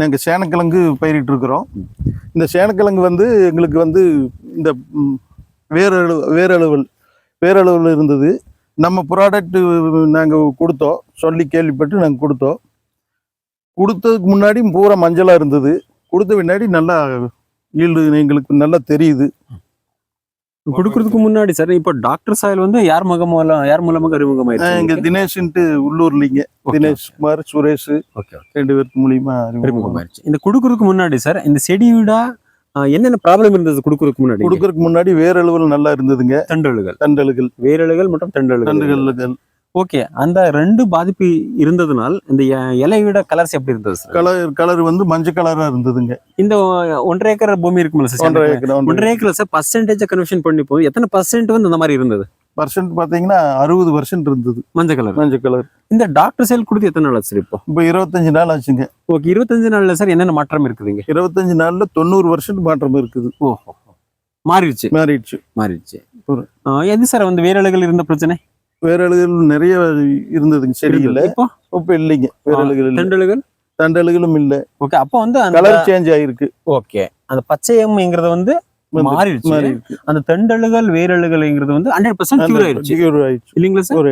நாங்கள் சேனக்கிழங்கு பயிரிட்டு இருக்கிறோம் இந்த சேனக்கிழங்கு வந்து எங்களுக்கு வந்து இந்த ம், வேரழு வேரழுவல் இருந்தது. நம்ம ப்ராடக்ட்டு நாங்கள் கொடுத்தோம். சொல்லி கேள்விப்பட்டு நாங்கள் கொடுத்தோம். கொடுத்ததுக்கு முன்னாடி பூரா மஞ்சளாக இருந்தது. கொடுத்த பின்னாடி நல்லா ஈல்டு எங்களுக்கு நல்லா தெரியுது. கொடுக்கறதுக்கு முன்னாடி சார் இப்போ டாக்டர் சாயல் வந்து யார் முகம் மூலம் யார் மூலமாக இங்கே அறிமுகமாயிருச்சு தினேஷ்ன்ட்டு உள்ளூர்லிங்க. தினேஷ் குமார் சுரேஷ் ஓகே ரெண்டு பேருக்கு மூலியமா அறிமுகம் அறிமுகமாயிருச்சு. இந்த கொடுக்கறதுக்கு முன்னாடி சார் இந்த செடியோட ஆஹ், என்னென்ன ப்ராப்ளம் இருந்தது கொடுக்கறதுக்கு முன்னாடி? கொடுக்கறதுக்கு முன்னாடி வேரழுவல் நல்லா இருந்ததுங்க. தண்டலுகள் தண்டலுகள் வேரலுகள் மற்றும் தண்டலுகள் தண்டுகள் ஓகே அந்த ரெண்டு பாதிப்பு இருந்ததுனால் இந்த இலையோட கலர்ஸ் எப்படி இருந்தது சார் கலர் கலர் வந்து மஞ்சள் கலரா இருந்ததுங்க. இந்த ஒன்றரை ஏக்கர் பூமி இருக்குமில்ல சார் ஒன்றரை ஏக்கர் ஒன்றரை ஏக்கர்ல சார் பர்சன்டேஜ் கன்வர்ஷன் பண்ணி போய் எத்தனை பர்சன்ட் வந்து இந்த மாதிரி இருந்தது? பர்சன்ட் பாத்தீங்கன்னா அறுபது பர்சன்ட் இருந்தது. மஞ்சள் கலர் மஞ்சள் கலர் இந்த டாக்டர் செயல் கொடுத்து எத்தனை நாள் சார் இப்போ? இப்போ இருபத்தஞ்சு நாள் ஆச்சுங்க. ஓகே இருபத்தஞ்சு நாள்ல சார் என்னென்ன மாற்றம் இருக்குதுங்க? இருபத்தஞ்சு நாள்ல தொண்ணூறு பர்சன்ட் மாற்றம் இருக்குது. ஓஹோ மாறிடுச்சு. மாறிடுச்சு. மாறிடுச்சு. எது சார் வந்து வேரலுகள் இருந்த பிரச்சனை? வேரழுகள் நிறைய இருந்ததுங்க செடிகள்ல. இப்போ? இப்ப இல்லைங்க வேரழுகள் இல்ல. தண்டலுகள் தண்டலுகளும் இல்ல. ஓகே அப்போ வந்து அந்த கலர் சேஞ்ச் ஆயிருக்கு. ஓகே அந்த பச்சையம்ங்கிறது வந்து மாறிடுச்சு. அந்த தண்டலுகள் வேரலுகள்ங்கிறது வந்து ஹண்ட்ரட் பர்சன்ட் கியூர் ஆயிடுச்சு. இல்லைங்களா சார்